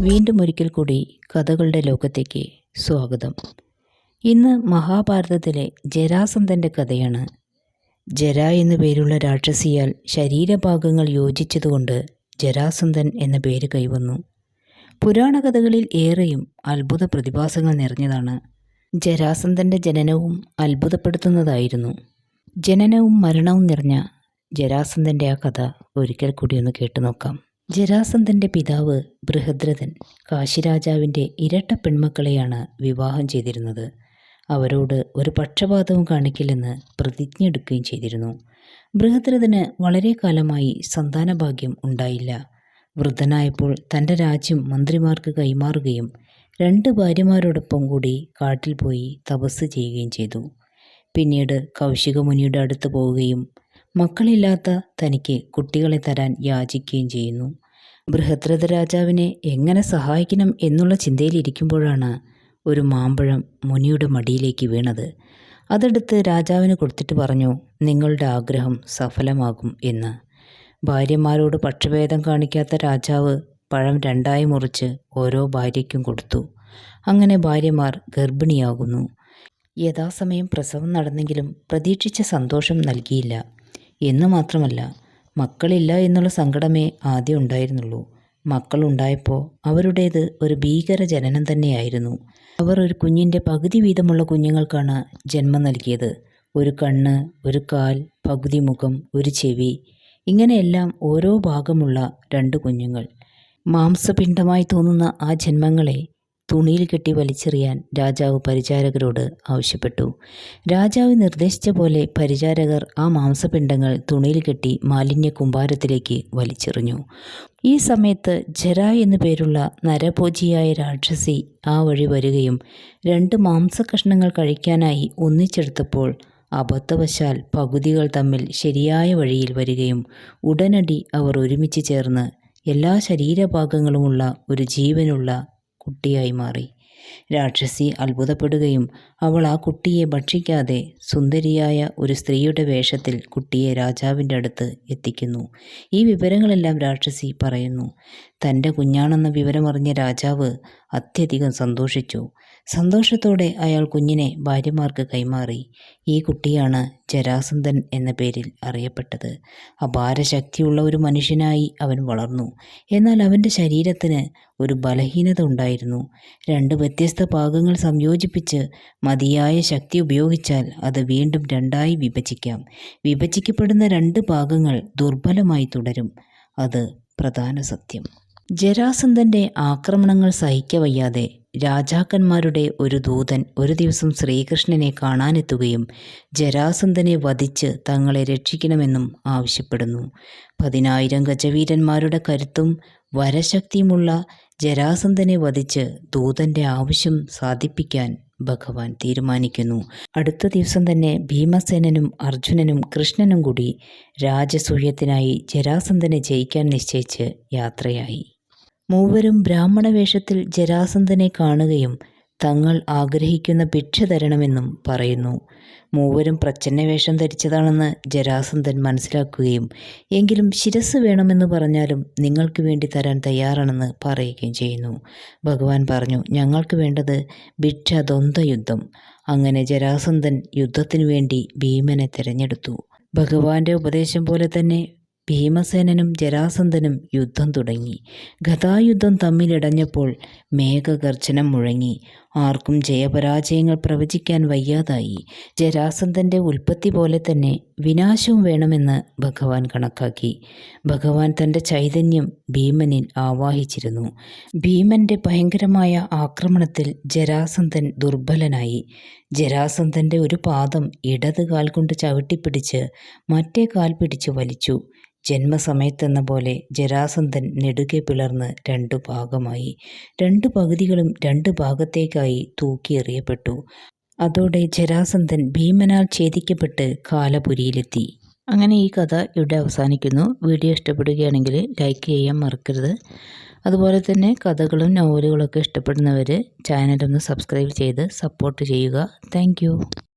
വീണ്ടും ഒരിക്കൽ കൂടി കഥകളുടെ ലോകത്തേക്ക് സ്വാഗതം. ഇന്ന് മഹാഭാരതത്തിലെ ജരാസന്ധന്റെ കഥയാണ്. ജര എന്ന പേരുള്ള രാക്ഷസിയാൽ ശരീരഭാഗങ്ങൾ യോജിച്ചതുകൊണ്ട് ജരാസന്ധൻ എന്ന പേര് കൈവന്നു. പുരാണ കഥകളിൽ ഏറെയും അത്ഭുത പ്രതിഭാസങ്ങൾ നിറഞ്ഞതാണ്. ജരാസന്ധന്റെ ജനനവും അത്ഭുതപ്പെടുത്തുന്നതായിരുന്നു. ജനനവും മരണവും നിറഞ്ഞ ജരാസന്ധന്റെ ആ കഥ ഒരിക്കൽ കൂടി ഒന്ന് കേട്ടു നോക്കാം ജരാസന്ധന്റെ പിതാവ് ബൃഹദ്രഥൻ കാശിരാജാവിന്റെ ഇരട്ട പെൺമക്കളെയാണ് വിവാഹം ചെയ്തിരുന്നത്. അവരോട് ഒരു പക്ഷപാതവും കാണിക്കില്ലെന്ന് പ്രതിജ്ഞ എടുക്കുകയും ചെയ്തിരുന്നു. ബൃഹദ്രഥന് വളരെ കാലമായി സന്താനഭാഗ്യം ഉണ്ടായില്ല. വൃദ്ധനായപ്പോൾ തന്റെ രാജ്യം മന്ത്രിമാർക്ക് കൈമാറുകയും രണ്ട് ഭാര്യമാരോടൊപ്പം കൂടി കാട്ടിൽ പോയി തപസ് ചെയ്യുകയും ചെയ്തു. പിന്നീട് കൗശികമുനിയുടെ അടുത്ത് പോവുകയും മക്കളില്ലാത്ത തനിക്ക് കുട്ടികളെ തരാൻ യാചിക്കുകയും ചെയ്യുന്നു. ബൃഹദ്രഥ രാജാവിനെ എങ്ങനെ സഹായിക്കണം എന്നുള്ള ചിന്തയിലിരിക്കുമ്പോഴാണ് ഒരു മാമ്പഴം മുനിയുടെ മടിയിലേക്ക് വീണത്. അതെടുത്ത് രാജാവിന് കൊടുത്തിട്ട് പറഞ്ഞു നിങ്ങളുടെ ആഗ്രഹം സഫലമാകും എന്ന്. ഭാര്യമാരോട് പക്ഷഭേദം കാണിക്കാത്ത രാജാവ് പഴം രണ്ടായി മുറിച്ച് ഓരോ ഭാര്യയ്ക്കും കൊടുത്തു. അങ്ങനെ ഭാര്യമാർ ഗർഭിണിയാകുന്നു. യഥാസമയം പ്രസവം നടന്നെങ്കിലും പ്രതീക്ഷിച്ച സന്തോഷം നൽകിയില്ല. എന്ന് മാത്രമല്ല മക്കളില്ല എന്നുള്ള സങ്കടമേ ആദ്യം ഉണ്ടായിരുന്നുള്ളൂ. മക്കളുണ്ടായപ്പോൾ അവരുടേത് ഒരു ഭീകര ജനനം തന്നെയായിരുന്നു. അവർ ഒരു കുഞ്ഞിന്റെ പകുതി വീതമുള്ള കുഞ്ഞുങ്ങൾക്കാണ് ജന്മം നൽകിയത്. ഒരു കണ്ണ് ഒരു കാൽ പകുതി മുഖം ഒരു ചെവി ഇങ്ങനെയെല്ലാം ഓരോ ഭാഗമുള്ള രണ്ട് കുഞ്ഞുങ്ങൾ. മാംസപിണ്ഡമായി തോന്നുന്ന ആ ജന്മങ്ങളെ തുണിയിൽ കെട്ടി വലിച്ചെറിയാൻ രാജാവ് പരിചാരകരോട് ആവശ്യപ്പെട്ടു. രാജാവ് നിർദ്ദേശിച്ച പോലെ പരിചാരകർ ആ മാംസപിണ്ഡങ്ങൾ തുണിയിൽ കെട്ടി മാലിന്യ കുമ്പാരത്തിലേക്ക് വലിച്ചെറിഞ്ഞു. ഈ സമയത്ത് ജര എന്നു പേരുള്ള നരഭോജിയായ രാക്ഷസി ആ വഴി വരികയും രണ്ട് മാംസകഷ്ണങ്ങൾ കഴിക്കാനായി ഒന്നിച്ചെടുത്തപ്പോൾ അബദ്ധവശാൽ പകുതികൾ തമ്മിൽ ശരിയായ വഴിയിൽ വരികയും ഉടനടി അവർ ഒരുമിച്ച് ചേർന്ന് എല്ലാ ശരീരഭാഗങ്ങളുമുള്ള ഒരു ജീവനുള്ള കുട്ടിയായി മാറി. രാക്ഷസി അത്ഭുതപ്പെടുകയും അവൾ ആ കുട്ടിയെ ഭക്ഷിക്കാതെ സുന്ദരിയായ ഒരു സ്ത്രീയുടെ വേഷത്തിൽ കുട്ടിയെ രാജാവിന്റെ അടുത്ത് എത്തിക്കുന്നു. ഈ വിവരങ്ങളെല്ലാം രാക്ഷസി പറയുന്നു. തന്റെ കുഞ്ഞാണെന്ന വിവരമറിഞ്ഞ രാജാവ് അത്യധികം സന്തോഷിച്ചു. സന്തോഷത്തോടെ അയാൾ കുഞ്ഞിനെ ഭാര്യമാർക്ക് കൈമാറി. ഈ കുട്ടിയാണ് ജരാസന്ധൻ എന്ന പേരിൽ അറിയപ്പെട്ടത്. അപാരശക്തിയുള്ള ഒരു മനുഷ്യനായി അവൻ വളർന്നു. എന്നാൽ അവന്റെ ശരീരത്തിന് ഒരു ബലഹീനത ഉണ്ടായിരുന്നു. രണ്ട് വ്യത്യസ്ത ഭാഗങ്ങൾ സംയോജിപ്പിച്ച് മതിയായ ശക്തി ഉപയോഗിച്ചാൽ അത് വീണ്ടും രണ്ടായി വിഭജിക്കാം. വിഭജിക്കപ്പെടുന്ന രണ്ട് ഭാഗങ്ങൾ ദുർബലമായി തുടരും. അത് പ്രധാന സത്യം. ജരാസന്ധന്റെ ആക്രമണങ്ങൾ സഹിക്കവയ്യാതെ രാജാക്കന്മാരുടെ ഒരു ദൂതൻ ഒരു ദിവസം ശ്രീകൃഷ്ണനെ കാണാനെത്തുകയും ജരാസന്ധനെ വധിച്ച് തങ്ങളെ രക്ഷിക്കണമെന്നും ആവശ്യപ്പെടുന്നു. പതിനായിരം ഗജവീരന്മാരുടെ കരുത്തും വരശക്തിയുമുള്ള ജരാസന്ധനെ വധിച്ച് ദൂതന്റെ ആവശ്യം സാധിപ്പിക്കാൻ ഭഗവാൻ തീരുമാനിക്കുന്നു. അടുത്ത ദിവസം തന്നെ ഭീമസേനനും അർജുനനും കൃഷ്ണനും കൂടി രാജസൂയത്തിനായി ജരാസന്ധനെ ജയിക്കാൻ നിശ്ചയിച്ച് യാത്രയായി. മൂവരും ബ്രാഹ്മണ വേഷത്തിൽ ജരാസന്ധനെ കാണുകയും തങ്ങൾ ആഗ്രഹിക്കുന്ന ഭിക്ഷ തരണമെന്നും പറയുന്നു. മൂവരും പ്രച്ഛന്ന വേഷം ധരിച്ചതാണെന്ന് ജരാസന്ധൻ മനസ്സിലാക്കുകയും എങ്കിലും ശിരസ് വേണമെന്ന് പറഞ്ഞാലും നിങ്ങൾക്ക് വേണ്ടി തരാൻ തയ്യാറാണെന്ന് പറയുകയും ചെയ്യുന്നു. ഭഗവാൻ പറഞ്ഞു ഞങ്ങൾക്ക് വേണ്ടത് ഭിക്ഷ ദ്വന്ദ് യുദ്ധം അങ്ങനെ ജരാസന്ധൻ യുദ്ധത്തിനു വേണ്ടി ഭീമനെ തിരഞ്ഞെടുത്തു. ഭഗവാന്റെ ഉപദേശം പോലെ തന്നെ ഭീമസേനനും ജരാസന്ധനും യുദ്ധം തുടങ്ങി. ഗതായുദ്ധം തമ്മിലടഞ്ഞപ്പോൾ മേഘഗർജനം മുഴങ്ങി. ആർക്കും ജയപരാജയങ്ങൾ പ്രവചിക്കാൻ വയ്യാതായി. ജരാസന്ധന്റെ ഉൽപ്പത്തി പോലെ തന്നെ വിനാശവും വേണമെന്ന് ഭഗവാൻ കണക്കാക്കി. ഭഗവാൻ തന്റെ ചൈതന്യം ഭീമനിൽ ആവാഹിച്ചിരുന്നു. ഭീമന്റെ ഭയങ്കരമായ ആക്രമണത്തിൽ ജരാസന്ധൻ ദുർബലനായി. ജരാസന്ധന്റെ ഒരു പാദം ഇടത് കാൽ കൊണ്ട് ചവിട്ടിപ്പിടിച്ച് മറ്റേ കാൽ പിടിച്ച് വലിച്ചു. ജന്മസമയത്തെന്ന പോലെ ജരാസന്ധൻ നെടുകെ പിളർന്ന് രണ്ടു ഭാഗമായി. രണ്ടു പകുതികളും രണ്ട് ഭാഗത്തേക്കായി തൂക്കിയെറിയപ്പെട്ടു അതോടെ ജരാസന്ധൻ ഭീമനാൽ ഛേദിക്കപ്പെട്ട് കാലപുരിയിലെത്തി. അങ്ങനെ ഈ കഥ ഇവിടെ അവസാനിക്കുന്നു. വീഡിയോ ഇഷ്ടപ്പെടുകയാണെങ്കിൽ ലൈക്ക് ചെയ്യാൻ മറക്കരുത്. അതുപോലെ തന്നെ കഥകളും നോവലുകളൊക്കെ ഇഷ്ടപ്പെടുന്നവർ ചാനലൊന്ന് സബ്സ്ക്രൈബ് ചെയ്ത് സപ്പോർട്ട് ചെയ്യുക. താങ്ക്